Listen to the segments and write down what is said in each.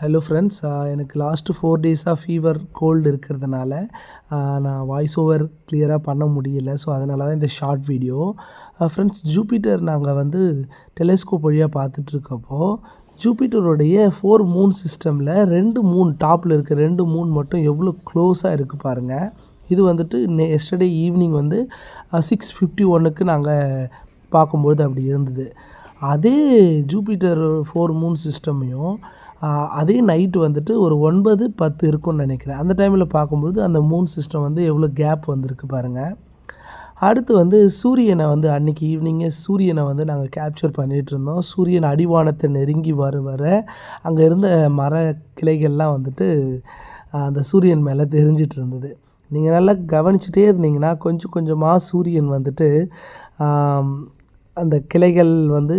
Hello friends எனக்கு last four டேஸாக fever cold இருக்கிறதுனால நான் வாய்ஸ் ஓவர் கிளியராக பண்ண முடியல. ஸோ அதனால தான் இந்த ஷார்ட் வீடியோ ஃப்ரெண்ட்ஸ் ஜூபிட்டர் நாங்கள் வந்து டெலிஸ்கோப் வழியாக பார்த்துட்ருக்கப்போ ஜூபிட்டருடைய ஃபோர் மூன் சிஸ்டமில் ரெண்டு மூன் டாப்பில் இருக்க ரெண்டு மூன் மட்டும் எவ்வளோ க்ளோஸாக இருக்குது பாருங்கள் இது வந்துட்டு எஸ்டர்டே ஈவினிங் வந்து சிக்ஸ் ஃபிஃப்டி ஒன்னுக்கு நாங்கள் பார்க்கும்பொழுது அப்படி இருந்தது. அதே ஜூபிட்டர் ஃபோர் மூன் சிஸ்டமையும் அதே நைட்டு வந்துட்டு ஒரு ஒன்பது பத்து இருக்கும்னு நினைக்கிறேன். அந்த டைமில் பார்க்கும்பொழுது அந்த மூன் சிஸ்டம் வந்து எவ்வளோ கேப் வந்திருக்கு பாருங்கள் அடுத்து வந்து சூரியனை வந்து அன்றைக்கி ஈவினிங்கே சூரியனை வந்து நாங்கள் கேப்சர் பண்ணிகிட்டு இருந்தோம். சூரியன் அடிவானத்தை நெருங்கி வர வர அங்கே இருந்த மர கிளைகள்லாம் வந்துட்டு அந்த சூரியன் மேலே தெரிஞ்சிட்டு இருந்தது. நீங்கள் நல்லா கவனிச்சிட்டே இருந்தீங்கன்னா கொஞ்சம் கொஞ்சமாக சூரியன் வந்துட்டு அந்த கிளைகள் வந்து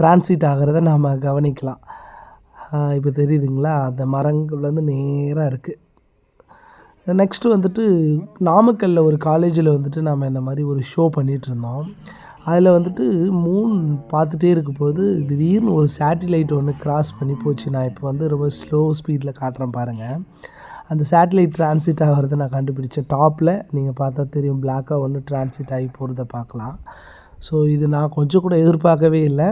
டிரான்சிட் ஆகிறத நாம் கவனிக்கலாம். இப்போ தெரியுதுங்களா? அந்த மரங்கள் வந்து நேராக இருக்குது நெக்ஸ்ட்டு வந்துட்டு நாமக்கல்லில் ஒரு காலேஜில் வந்துட்டு நாம் இந்த மாதிரி ஒரு ஷோ பண்ணிகிட்டு இருந்தோம். அதில் வந்துட்டு மூன் பார்த்துட்டே இருக்கும்போது திடீர்னு ஒரு சேட்டிலைட் ஒன்று கிராஸ் பண்ணி போச்சு. நான் இப்போ வந்து ரொம்ப ஸ்லோ ஸ்பீடில் காட்டுறேன் பாருங்கள் அந்த சேட்டிலைட் டிரான்சிட் ஆகிறத நான் கண்டுபிடிச்சேன். டாப்பில் நீங்கள் பார்த்தா தெரியும் பிளாக்காக ஒன்று டிரான்சிட் ஆகி போகிறத பார்க்கலாம். ஸோ இது நான் கொஞ்சம் கூட எதிர்பார்க்கவே இல்லை.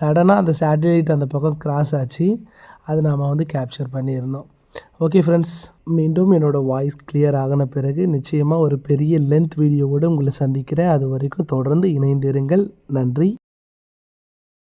சடனாக அந்த சேட்டலைட் அந்த பக்கம் கிராஸ் ஆச்சு. அது நாம் வந்து கேப்சர் பண்ணியிருந்தோம். ஓகே ஃப்ரெண்ட்ஸ் மீண்டும் என்னோடய வாய்ஸ் கிளியர் ஆகின பிறகு நிச்சயமாக ஒரு பெரிய லென்த் வீடியோவோடு உங்களை சந்திக்கிறேன். அது வரைக்கும் தொடர்ந்து இணைந்திருங்கள். நன்றி.